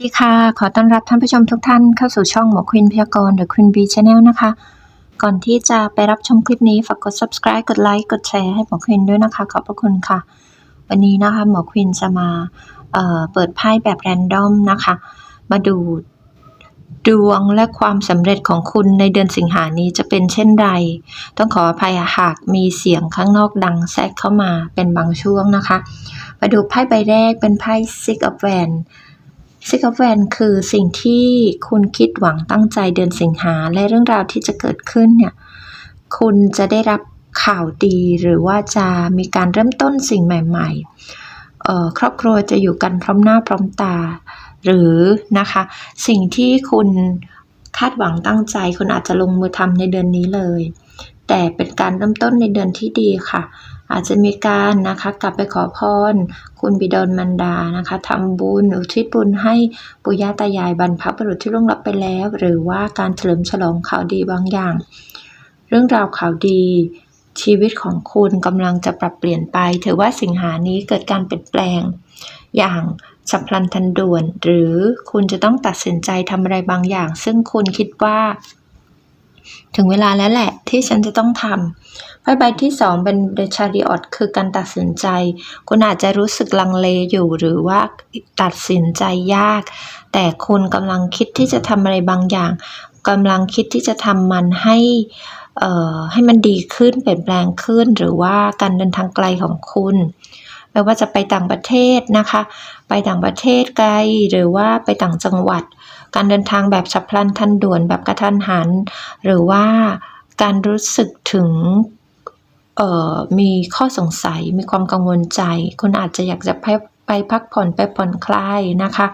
สวัสดีค่ะ ขอต้อนรับท่านผู้ชมทุกท่านเข้าสู่ช่องหมอควินพยากรณ์หรือควินบีชาแนลนะคะ ก่อนที่จะไปรับชมคลิปนี้ ฝากกด subscribe กดไลค์ กดแชร์ให้หมอควินด้วยนะคะ ขอบพระคุณค่ะ วันนี้นะคะหมอควินจะมาเเปิดไพ่แบบแรนดอมนะคะ มาดูดวงและความสำเร็จของคุณในเดือนสิงหานี้จะเป็นเช่นไรต้องขออภัยหากมีเสียงข้างนอกดังแทรกเข้ามาเป็นบางช่วงนะคะ มาดูไพ่ใบแรกเป็นไพ่ Six of Wands ซิกแวนคือสิ่งที่คุณคิดหวังตั้งใจเดือนสิงหาและเรื่องราวที่จะเกิดขึ้นเนี่ยคุณจะได้รับข่าวดีหรือว่าจะมีการเริ่มต้นสิ่งใหม่ ๆ ครอบครัวจะอยู่กันพร้อมหน้าพร้อมตา หรือนะคะสิ่งที่คุณคาดหวังตั้งใจ คุณอาจจะลงมือทำในเดือนนี้เลย แต่เป็นการเริ่มต้นในเดือนที่ดีค่ะ อาจจะมีการนะคะกลับไปขอพร คุณบิดามันดานะคะทำบุญอุทิศบุญให้ปู่ย่าตายายบรรพบุรุษที่ล่วงลับไปแล้ว หรือว่าการเฉลิมฉลองข่าวดีบางอย่าง เรื่องราวข่าวดีชีวิตของคุณกำลังจะปรับเปลี่ยนไป ถือว่าสิงหานี้เกิดการเปลี่ยนแปลง อย่างฉับพลันทันด่วน หรือคุณจะต้องตัดสินใจทำอะไรบางอย่าง ซึ่งคุณคิดว่า ถึงเวลาแล้วแหละที่ฉันจะต้องทำไพ่ใบที่สองเป็น The Chariot คือการตัดสินใจ คุณอาจจะรู้สึกลังเลอยู่หรือว่าตัดสินใจยาก แต่คุณกำลังคิดที่จะทำอะไรบางอย่างกำลังคิดที่จะทำมันให้ให้มันดีขึ้นเปลี่ยนแปลงขึ้น หรือว่าการเดินทางไกลของคุณไม่ว่าจะไปต่างประเทศนะคะ ไปต่างประเทศไกลหรือว่าไปต่างจังหวัด การเดินทางแบบฉับพลันทันด่วนแบบกระทันหัน หรือว่าการรู้สึกถึงมีข้อสงสัยมีความกังวลใจ คุณอาจจะอยากจะไปไปพักผ่อนไปผ่อนคลายนะคะ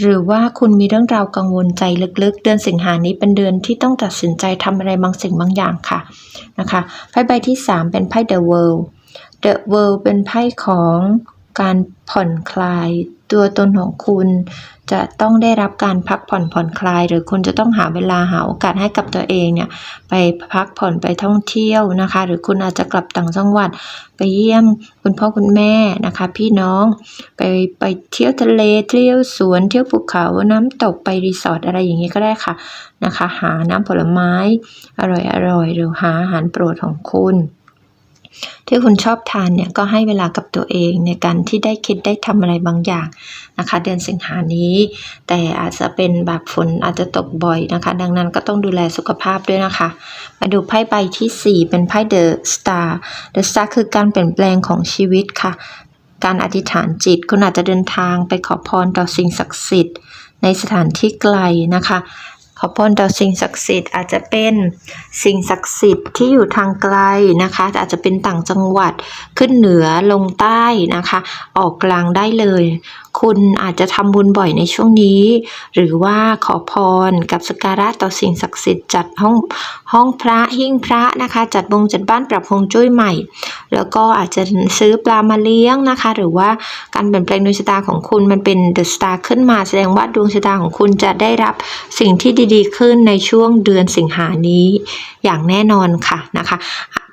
หรือว่าคุณมีเรื่องราวกังวลใจลึกๆ เดือนสิงหานี้เป็นเดือนที่ต้องตัดสินใจทำอะไรบางสิ่งบางอย่างค่ะนะคะไพ่ใบที่ 3 เป็นไพ่ The World The World เป็นไพ่ของการผ่อนคลาย ตัวตนของคุณจะต้องได้รับการพักผ่อนผ่อนคลาย หรือคุณจะต้องหาเวลาหาโอกาสให้กับตัวเองเนี่ยไปพักผ่อนไปท่องเที่ยวนะคะ หรือคุณอาจจะกลับต่างจังหวัดไปเยี่ยมคุณพ่อคุณแม่นะคะ พี่น้องไปไปเที่ยวทะเลเที่ยวสวนเที่ยวภูเขาน้ำตกไปรีสอร์ทอะไรอย่างนี้ก็ได้ค่ะนะคะ หาน้ำผลไม้ อร่อยๆหรือหาอาหารโปรดของคุณ ที่คุณชอบทานเนี่ยก็ให้เวลากับตัวเองในการที่ได้คิดได้ทำอะไรบางอย่างนะคะ เดือนสิงหานี้ แต่อาจจะเป็นแบบฝนอาจจะตกบ่อยนะคะ ดังนั้นก็ต้องดูแลสุขภาพด้วยนะคะ มาดูไพ่ใบทีสี่4 เป็นไพ่ The Star The Star คือการเปลี่ยนแปลงของชีวิตค่ะ การอธิษฐานจิตคุณอาจจะเดินทางไปขอพรต่อสิ่งศักดิ์สิทธิ์ในสถานที่ไกลนะคะ ขอพรต่อสิ่งศักดิ์สิทธิ์อาจจะเป็นสิ่งศักดิ์สิทธิ์ที่อยู่ทางไกลนะคะ อาจจะเป็นต่างจังหวัดขึ้นเหนือลงใต้นะคะ ออกกลางได้เลย คุณอาจจะทำบุญบ่อยในช่วงนี้ หรือว่าขอพรกับสการะต่อสิ่งศักดิ์สิทธิ์จัดห้องห้องพระหิ้งพระนะคะ จัดบงจัดบ้านปรับฮวงจุ้ยใหม่ แล้วก็อาจจะซื้อปลามาเลี้ยงนะคะ หรือว่าการเปลี่ยนแปลงดวงชะตาของคุณมันเป็นเดอะสตาร์ขึ้นมาแสดงว่าดวงชะตาของคุณจะได้รับสิ่งที่ดีๆ ขึ้นในช่วงเดือนสิงหานี้อย่างแน่นอนค่ะนะคะ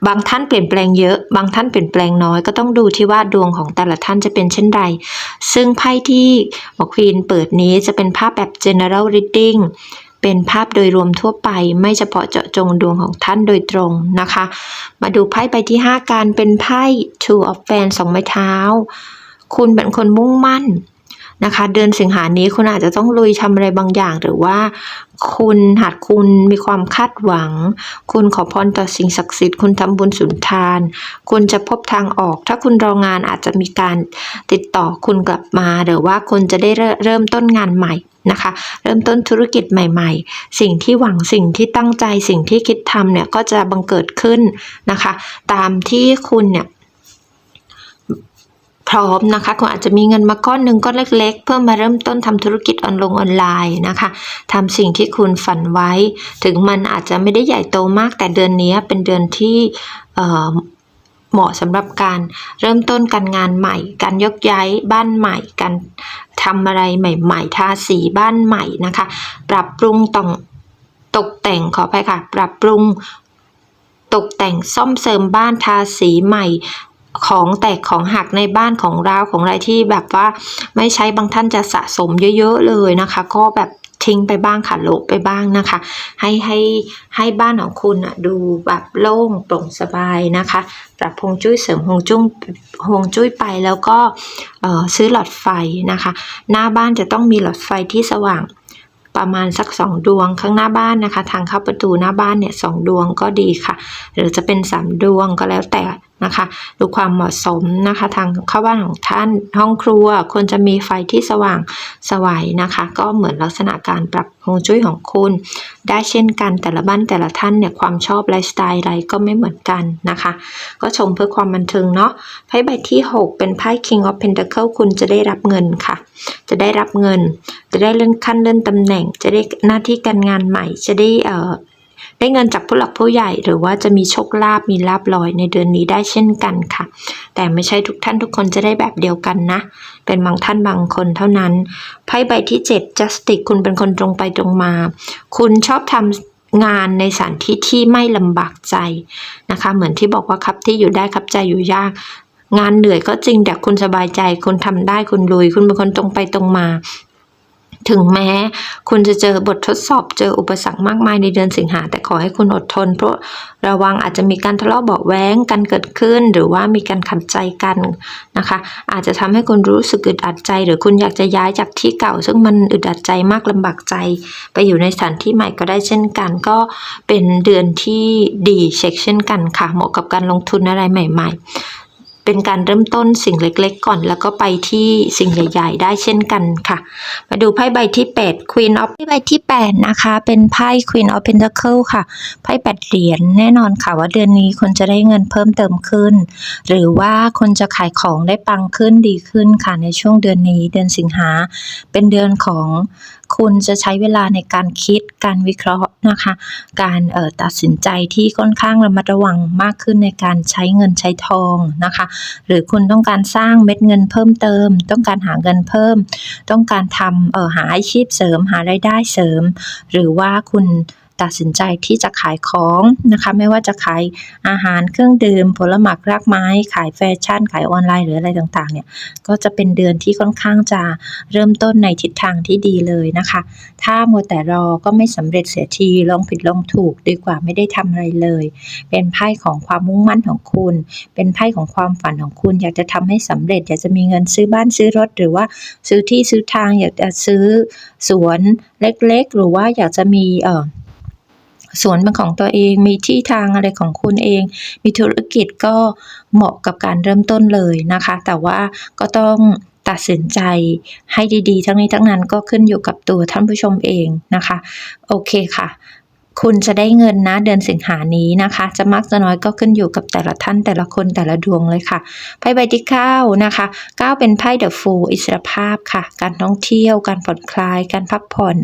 บางท่านเปลี่ยนแปลงเยอะ บางท่านเปลี่ยนแปลงน้อย ก็ต้องดูที่ว่าดวงของแต่ละท่านจะเป็นเช่นไรซึ่งไพ่ที่หมอควีนเปิดนี้จะเป็นภาพแบบ general reading เป็นภาพโดยรวมทั่วไป ไม่เฉพาะเจาะจงดวงของท่านโดยตรงนะคะ มาดูไพ่ใบที่ 5 การเป็นไพ่ two of fans สองไม้เท้า คุณเป็นคนมุ่งมั่น นะคะ เดือนสิงหานี้คุณอาจจะต้องลุยทำอะไรบางอย่าง หรือว่าคุณหากคุณมีความคาดหวัง คุณขอพรต่อสิ่งศักดิ์สิทธิ์คุณทำบุญสุนทาน คุณจะพบทางออก ถ้าคุณรองานอาจจะมีการติดต่อคุณกลับมา หรือว่าคุณจะได้เริ่มเริ่มต้นงานใหม่นะคะ เริ่มต้นธุรกิจใหม่ ๆ สิ่งที่หวังสิ่งที่ตั้งใจสิ่งที่คิดทำเนี่ยก็จะบังเกิดขึ้นนะคะ ตามที่คุณเนี่ย ร้อมนะคะคุณอาจจะมีเงินมาก้อนหนึ่งก้อนเล็ก ๆ เพื่อมาเริ่มต้นทำธุรกิจออนลงออนไลน์นะคะทำสิ่งที่คุณฝันไว้ ถึงมันอาจจะไม่ได้ใหญ่โตมาก แต่เดือนนี้เป็นเดือนที่เหมาะสำหรับการเริ่มต้นการงานใหม่ การยกย้ายบ้านใหม่ การทำอะไรใหม่ ๆ ทาสีบ้านใหม่นะคะ ปรับปรุงต้องตกแต่งขออภัยค่ะ ปรับปรุงตกแต่งซ่อมเสริมบ้านทาสีใหม่ ของแตกของหักในบ้านของเราของอะไรที่แบบว่าไม่ใช้บางท่านจะสะสมเยอะๆเลยนะคะ ก็แบบทิ้งไปบ้างค่ะโละไปบ้างนะคะ ให้ให้ให้บ้านของคุณอะดูแบบโล่งโปร่งสบายนะคะ ปรับฮวงจุ้ยเสริมฮวงจุ้งฮวงจุ้ยไปแล้วก็ซื้อหลอดไฟนะคะ หน้าบ้านจะต้องมีหลอดไฟที่สว่างประมาณสักสองดวงข้างหน้าบ้านนะคะ ทางเข้าประตูหน้าบ้านเนี่ยสองดวงก็ดีค่ะ หรือจะเป็นสามดวงก็แล้วแต่นะคะดูความเหมาะสมนะคะทางเข้าบ้านของท่านห้องครัวควรจะมีไฟที่สว่างสวัยนะคะ ก็เหมือนลักษณะการปรับฮวงจุ้ยของคุณ ได้เช่นกันแต่ละบ้านแต่ละท่านเนี่ยความชอบไลฟ์สไตล์อะไรก็ไม่เหมือนกันนะคะ ก็ชมเพื่อความบันเทิงเนาะไพ่ใบที่ 6 เป็นไพ่ King of Pentacle คุณจะได้รับเงินค่ะ จะได้รับเงิน จะได้เลื่อนขั้นเลื่อนตำแหน่ง จะได้หน้าที่การงานใหม่ จะได้เอ่อ ได้เงินจากผู้หลักผู้ใหญ่ หรือว่าจะมีโชคลาภมีลาบลอยในเดือนนี้ได้เช่นกันค่ะ แต่ไม่ใช่ทุกท่านทุกคนจะได้แบบเดียวกันนะ เป็นบางท่านบางคนเท่านั้นไพ่ใบที่7 justice คุณเป็นคนตรงไปตรงมา คุณชอบทำงานในสถานที่ที่ไม่ลำบากใจนะคะ เหมือนที่บอกว่าครับที่อยู่ได้ครับใจอยู่ยาก งานเหนื่อยก็จริงแต่คุณสบายใจ คุณทำได้คุณลุย คุณเป็นคนตรงไปตรงมา ถึงแม้ คุณจะเจอบททดสอบเจออุปสรรคมากมายในเดือนสิงหาแต่ขอให้คุณอดทน เพราะระวังอาจจะมีการทะเลาะเบาะแว้งกันเกิดขึ้น หรือว่ามีการขัดใจกันนะคะ อาจจะทำให้คุณรู้สึกอึดอัดใจ หรือคุณอยากจะย้ายจากที่เก่า ซึ่งมันอึดอัดใจมากลำบากใจ ไปอยู่ในสถานที่ใหม่ก็ได้เช่นกัน ก็เป็นเดือนที่ดีเช็คเช่นกันค่ะเหมาะกับการลงทุนอะไรใหม่ ๆ เป็นการเริ่มต้นสิ่งเล็กๆ ก่อน แล้วก็ไปที่สิ่งใหญ่ ๆ ได้เช่นกันค่ะ มาดูไพ่ใบที่ 8 Queen of ไพ่ใบที่ 8 นะคะ เป็นไพ่ Queen of Pentacle ค่ะ ไพ่แปดเหรียญแน่นอนค่ะว่าเดือนนี้คนจะได้เงินเพิ่มเติมขึ้น หรือว่าคนจะขายของได้ปังขึ้นดีขึ้นค่ะในช่วงเดือนนี้เดือนสิงหาเป็นเดือนของ คุณจะใช้เวลาในการคิดการวิเคราะห์นะคะ การตัดสินใจที่ค่อนข้างระมัดระวังมากขึ้นในการใช้เงินใช้ทองนะคะ หรือคุณต้องการสร้างเม็ดเงินเพิ่มเติม ต้องการหาเงินเพิ่ม ต้องการทำหาอาชีพเสริมหารายได้เสริม หรือว่าคุณ ตัดสินใจที่จะขายของนะคะ ไม่ว่าจะขายอาหารเครื่องดื่มผลหมากรากไม้ ขายแฟชั่น ขายออนไลน์หรืออะไรต่างๆเนี่ยก็จะเป็นเดือนที่ค่อนข้างจะเริ่มต้นในทิศทางที่ดีเลยนะคะ ถ้ามัวแต่รอก็ไม่สำเร็จเสียทีลองผิดลองถูกดีกว่าไม่ได้ทำอะไรเลย เป็นไพ่ของความมุ่งมั่นของคุณ เป็นไพ่ของความฝันของคุณ อยากจะทำให้สำเร็จ อยากจะมีเงินซื้อบ้านซื้อรถ หรือว่าซื้อที่ซื้อทาง อยากจะซื้อสวนเล็กๆ หรือว่าอยากจะมีเอ่อ สวนเป็นของตัวเอง มีที่ทางอะไรของคุณเอง มีธุรกิจก็เหมาะกับการเริ่มต้นเลยนะคะ แต่ว่าก็ต้องตัดสินใจให้ดีๆ ทั้งนี้ทั้งนั้นก็ขึ้นอยู่กับตัวท่านผู้ชมเองนะคะ โอเคค่ะ คุณจะได้เงินนะเดือนสิงหานี้นะคะ จะมากจะน้อยก็ขึ้นอยู่กับแต่ละท่านแต่ละคนแต่ละดวงเลยค่ะไพ่ใบที่เก้านะคะเก้าเป็นไพ่เดอะฟูอิสรภาพค่ะ การท่องเที่ยว การผ่อนคลาย การพักผ่อน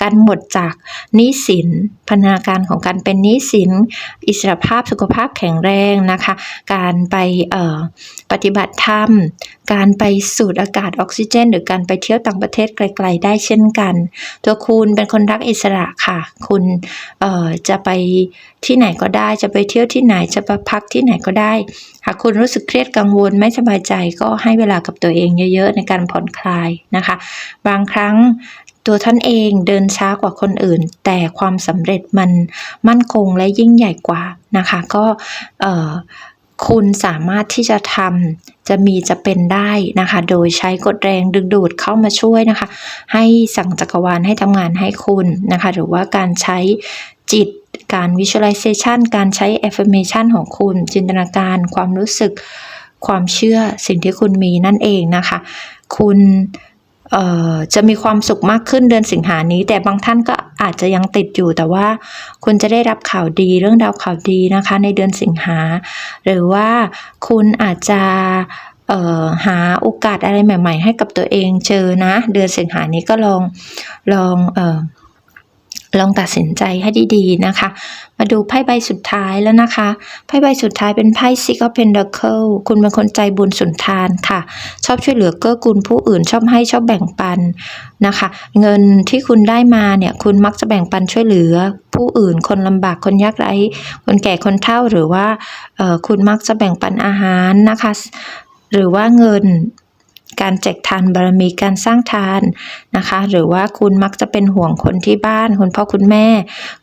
การหมดจากหนี้สินพัฒนาการของการเป็นหนี้สินอิสรภาพสุขภาพแข็งแรงนะคะ การไปปฏิบัติธรรมการไปสูดอากาศออกซิเจน หรือการไปเที่ยวต่างประเทศไกล ๆ ได้เช่นกัน ตัวคุณเป็นคนรักอิสระค่ะ คุณจะไปที่ไหนก็ได้ จะไปเที่ยวที่ไหนจะไปพักที่ไหนก็ได้ หากคุณรู้สึกเครียดกังวลไม่สบายใจก็ให้เวลากับตัวเองเยอะ ๆ ในการผ่อนคลายนะคะ บางครั้งตัวท่านเองเดินช้ากว่าคนอื่น แต่ความสำเร็จมันมั่นคงและยิ่งใหญ่กว่านะคะ ก็เอ่อ คุณสามารถที่จะทำจะมีจะเป็นได้นะคะ โดยใช้กฎแรงดึงดูดเข้ามาช่วยนะคะ ให้สั่งจักรวาลให้ทำงานให้คุณนะคะ หรือว่าการใช้จิตการ visualization การใช้ affirmation ของคุณ จินตนาการความรู้สึกความเชื่อสิ่งที่คุณมีนั่นเองนะคะ คุณ จะมีความสุขมากขึ้นเดือนสิงหานี้ แต่บางท่านก็อาจจะยังติดอยู่แต่ว่าคุณจะได้รับข่าวดีเรื่องราวข่าวดีนะคะ ในเดือนสิงหา หรือว่าคุณอาจจะหาโอกาสอะไรใหม่ ๆ ให้กับตัวเองเจอนะ เดือนสิงหานี้ก็ลองลองเออ ลองตัดสินใจให้ดีๆนะคะ มาดูไพ่ใบสุดท้ายแล้วนะคะ ไพ่ใบสุดท้ายเป็นไพ่ Six of Pentacles คุณเป็นคนใจบุญสุนทานค่ะ ชอบช่วยเหลือเกื้อกูลผู้อื่นชอบให้ชอบแบ่งปันนะคะ เงินที่คุณได้มาเนี่ยคุณมักจะแบ่งปันช่วยเหลือผู้อื่น คนลำบากคนยากไร้คนแก่คนเฒ่าหรือว่าคุณมักจะแบ่งปันอาหารนะคะ หรือว่าเงิน การแจกทานบารมีการสร้างทานนะคะ หรือว่าคุณมักจะเป็นห่วงคนที่บ้านคุณพ่อคุณแม่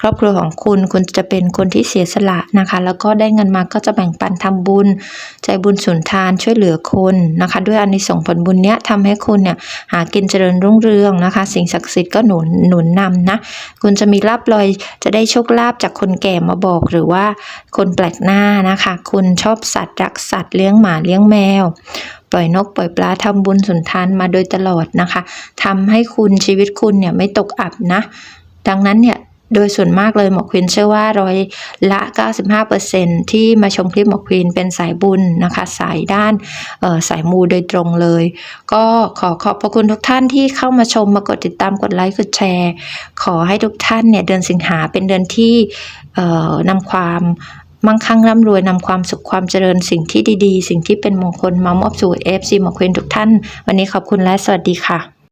ครอบครัวของคุณคุณจะเป็นคนที่เสียสละนะคะ แล้วก็ได้เงินมาก็จะแบ่งปันทำบุญ ใจบุญสุนทานช่วยเหลือคนนะคะ ด้วยอานิสงส์ผลบุญเนี้ยทำให้คุณเนี่ยหากินเจริญรุ่งเรืองนะคะ สิ่งศักดิ์สิทธิ์ก็หนุนหนุนนำนะคุณจะมีลาบลอยจะได้โชคลาภจากคนแก่มาบอกหรือว่าคนแปลกหน้านะคะ คุณชอบสัตว์รักสัตว์เลี้ยงหมาเลี้ยงแมว ปล่อยนกปล่อยปลาทำบุญสุนทานมาโดยตลอดนะคะทำให้คุณชีวิตคุณเนี่ยไม่ตกอับนะ ดังนั้นเนี่ยโดยส่วนมากเลยหมอควินเชื่อว่าร้อยละ 95%ที่มาชมคลิปหมอควินเป็นสายบุญนะคะ สายด้านออสายมูโดยตรงเลย ก็ขอขอบพระคุณทุกท่านที่เข้ามาชมมากดติดตามกดไลค์กดแชร์ ขอให้ทุกท่านเนี่ยเดือนสิงหาเป็นเดือนที่ออนำความ มั่งคั่งร่ำรวยนำความสุขความเจริญสิ่งที่ดีๆ สิ่งที่เป็นมงคลมามอบสู่ FC หมอควินทุกท่าน วันนี้ขอบคุณและสวัสดีค่ะ